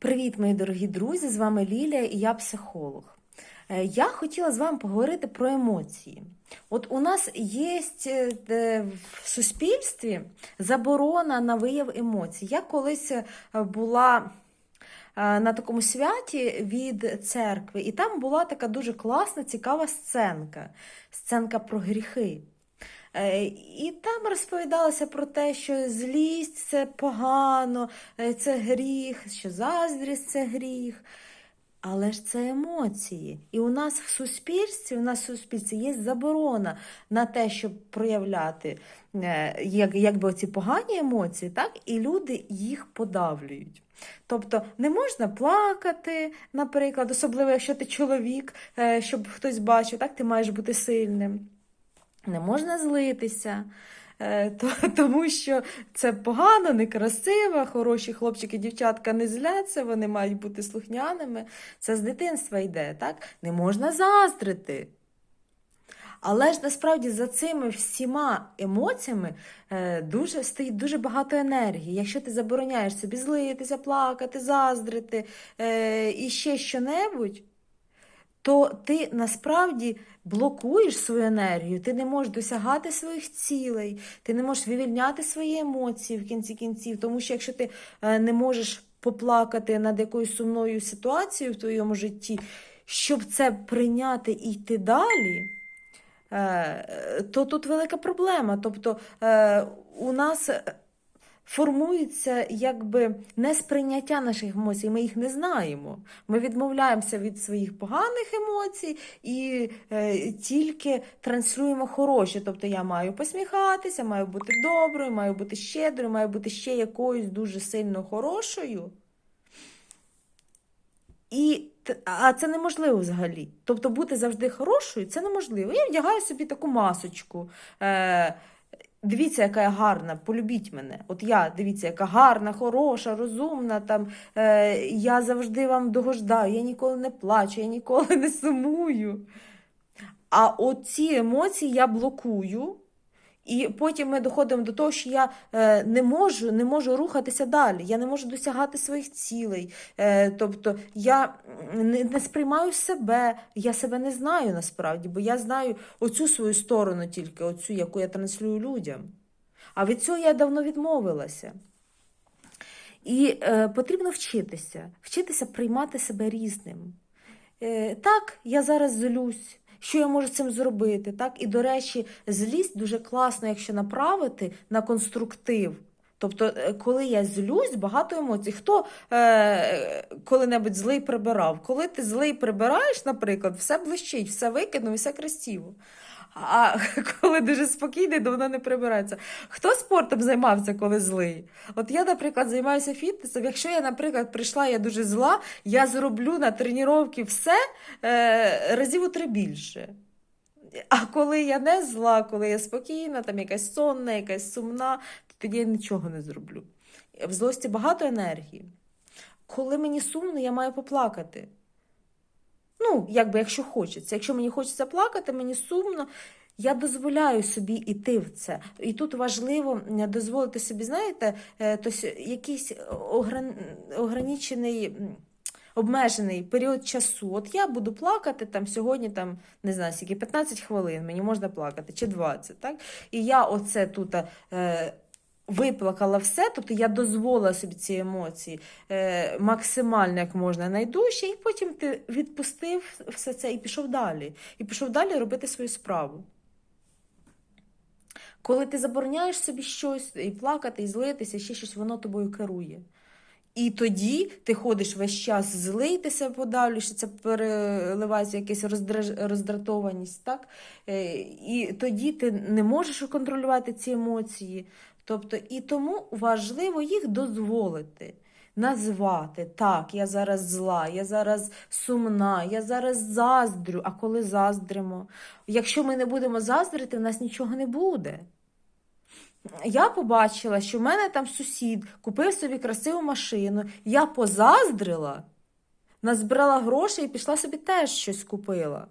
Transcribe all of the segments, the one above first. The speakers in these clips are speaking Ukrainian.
Привіт, мої дорогі друзі! З вами Лілія і я психолог. Е, Я хотіла з вами поговорити про емоції. От у нас є е, в суспільстві заборона на вияв емоцій. Я колись е, була на такому святі від церкви, і там була така дуже класна, цікава сценка. Сценка про гріхи. Е, І там розповідалося про те, що злість це погано, е, це гріх, що заздрість це гріх. Але ж це емоції. І у нас в суспільстві, у нас в суспільстві є заборона на те, щоб проявляти е, як, якби оці погані емоції, так? і люди їх подавлюють. Тобто не можна плакати, наприклад, особливо якщо ти чоловік, щоб хтось бачив, так ти маєш бути сильним. Не можна злитися, е, то, тому що це погано, некрасиво, хороші хлопчики, дівчатка не зляться, вони мають бути слухняними. Це з дитинства йде, так? Не можна заздрити. Але ж насправді за цими всіма емоціями е, дуже, стоїть дуже багато енергії. Якщо ти забороняєш собі злитися, плакати, заздрити е, і ще що-небудь, то ти насправді блокуєш свою енергію, ти не можеш досягати своїх цілей, ти не можеш вивільняти свої емоції в кінці кінців. Тому що якщо ти е, не можеш поплакати над якоюсь сумною ситуацією в твоєму житті, щоб це прийняти і йти далі. е, То тут велика проблема. Тобто е, у нас формується якби несприйняття наших емоцій, ми їх не знаємо. Ми відмовляємося від своїх поганих емоцій і е, тільки транслюємо хороші. Тобто я маю посміхатися, маю бути доброю, маю бути щедрою, маю бути ще якоюсь дуже сильно хорошою. І, а це неможливо взагалі. Тобто бути завжди хорошою це неможливо. Я вдягаю собі таку масочку. Е, Дивіться, яка я гарна, полюбіть мене. От я, дивіться, яка гарна, хороша, розумна. Там, е, я завжди вам догождаю, я ніколи не плачу, я ніколи не сумую. А оці емоції я блокую, і потім ми доходимо до того, що я е, не можу, не можу рухатися далі, я не можу досягати своїх цілей. Е, тобто я не, сприймаю себе, я себе не знаю насправді, бо я знаю оцю свою сторону тільки, оцю, яку я транслюю людям. А від цього я давно відмовилася. І е, потрібно вчитися, вчитися приймати себе різним. Е, так, я зараз злюсь. Що я можу з цим зробити? Так? І, до речі, злість дуже класно, якщо направити на конструктив. Тобто, е, коли я злюсь, багато емоцій. Хто е, коли-небудь злий прибирав? Коли ти злий прибираєш, наприклад, все блищить, все викинув і все красиво. А коли дуже спокійний, давно не прибирається. Хто спортом займався, коли злий? От я, наприклад, займаюся фітнесом. Якщо я, наприклад, прийшла, я дуже зла, я зроблю на тренування все е, разів у три більше. А коли я не зла, коли я спокійна, там якась сонна, якась сумна, то тоді я нічого не зроблю. В злості багато енергії. Коли мені сумно, я маю поплакати. Ну, якби якщо хочеться. Якщо мені хочеться плакати, мені сумно. Я дозволяю собі йти в це. І тут важливо е, дозволити собі, знаєте, е, якийсь огран... ограничений, обмежений період часу. От я буду плакати там сьогодні, там, не знаю, скільки 15 хвилин, мені можна плакати, чи 20, так? І я оце тут. Е, Виплакала все, тобто я дозволила собі ці емоції е, максимально як можна найдужче, і потім ти відпустив все це і пішов далі. І пішов далі робити свою справу. Коли ти забороняєш собі щось і плакати, і злитися, ще щось, воно тобою керує. І тоді ти ходиш весь час злий, ти себе подавлюєш, це переливається якась роздраж- роздратованість, так? Е, І тоді ти не можеш контролювати ці емоції. Тобто, і тому важливо їх дозволити. Назвати так, я зараз зла, я зараз сумна, я зараз заздрю. А коли заздримо? Якщо ми не будемо заздрити, в нас нічого не буде. Я побачила, що в мене там сусід купив собі красиву машину. Я позаздрила, назбирала грошей і пішла собі теж щось купила.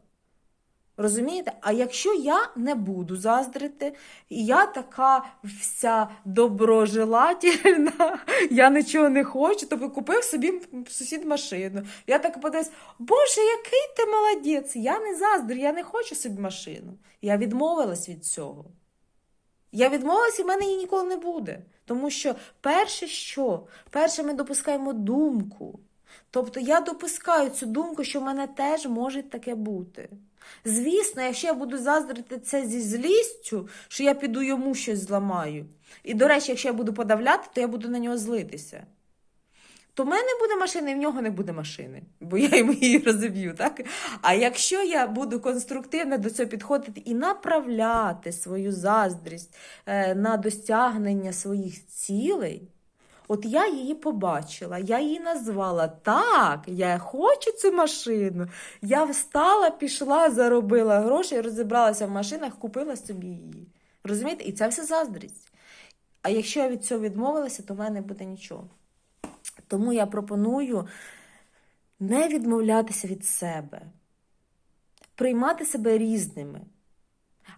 Розумієте? А якщо я не буду заздрити, і я така вся доброжелательна, я нічого не хочу, то купив собі сусід машину. Я так подивлюсь, Боже, який ти молодець! Я не заздрю, я не хочу собі машину. Я відмовилась від цього. Я відмовилась, і в мене її ніколи не буде. Тому що перше що? Перше, ми допускаємо думку. Тобто я допускаю цю думку, що в мене теж може таке бути. Звісно, якщо я буду заздрити це зі злістю, що я піду йому щось зламаю. І, до речі, якщо я буду подавляти, то я буду на нього злитися. То в мене буде машина, і в нього не буде машини, бо я йому її розіб'ю, так? А якщо я буду конструктивно до цього підходити і направляти свою заздрість е, на досягнення своїх цілей, от я її побачила, я її назвала так, я хочу цю машину. Я встала, пішла, заробила гроші, розібралася в машинах, купила собі її. Розумієте? І це все заздрість. А якщо я від цього відмовилася, то в мене не буде нічого. Тому я пропоную не відмовлятися від себе, приймати себе різними.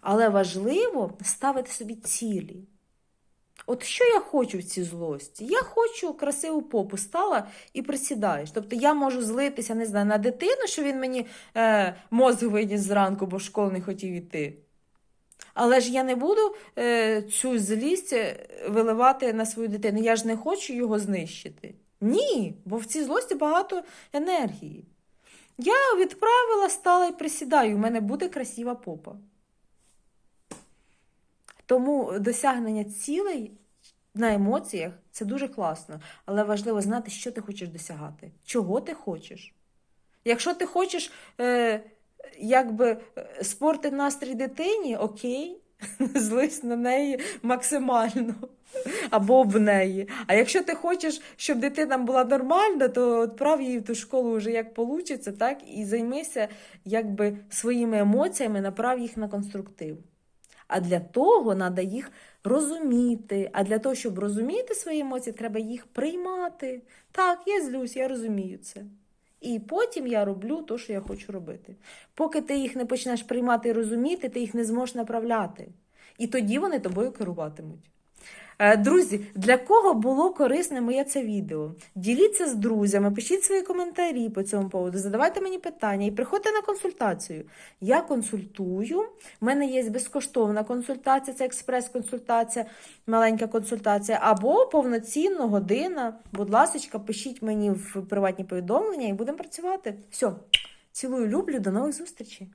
Але важливо ставити собі цілі. От що я хочу в цій злості? Я хочу красиву попу стала і присідаєш. Тобто я можу злитися, не знаю, на дитину, що він мені е, мозг виніс зранку, бо в школу не хотів іти. Але ж я не буду е, цю злість е, виливати на свою дитину. Я ж не хочу його знищити. Ні, бо в цій злості багато енергії. Я відправила, стала і присідаю, у мене буде красива попа. Тому досягнення цілей на емоціях це дуже класно, але важливо знати, що ти хочеш досягати, чого ти хочеш. Якщо ти хочеш е, якби е, спорти настрій дитині, окей, злись на неї максимально або об неї. А якщо ти хочеш, щоб дитина була нормальна, то відправ її в ту школу вже як вийде, так, і займися якби своїми емоціями, направ їх на конструктив. А для того треба їх розуміти. А для того, щоб розуміти свої емоції, треба їх приймати. Так, я злюсь, я розумію це. І потім я роблю те, що я хочу робити. Поки ти їх не почнеш приймати і розуміти, ти їх не зможеш направляти. І тоді вони тобою керуватимуть. Е, Друзі, для кого було корисне моє це відео? Діліться з друзями, пишіть свої коментарі по цьому поводу, задавайте мені питання і приходьте на консультацію. Я консультую. У мене є безкоштовна консультація, це експрес-консультація, маленька консультація, або повноцінно година. Будь ласка, пишіть мені в приватні повідомлення і будемо працювати. Все, цілую, люблю, до нових зустрічей.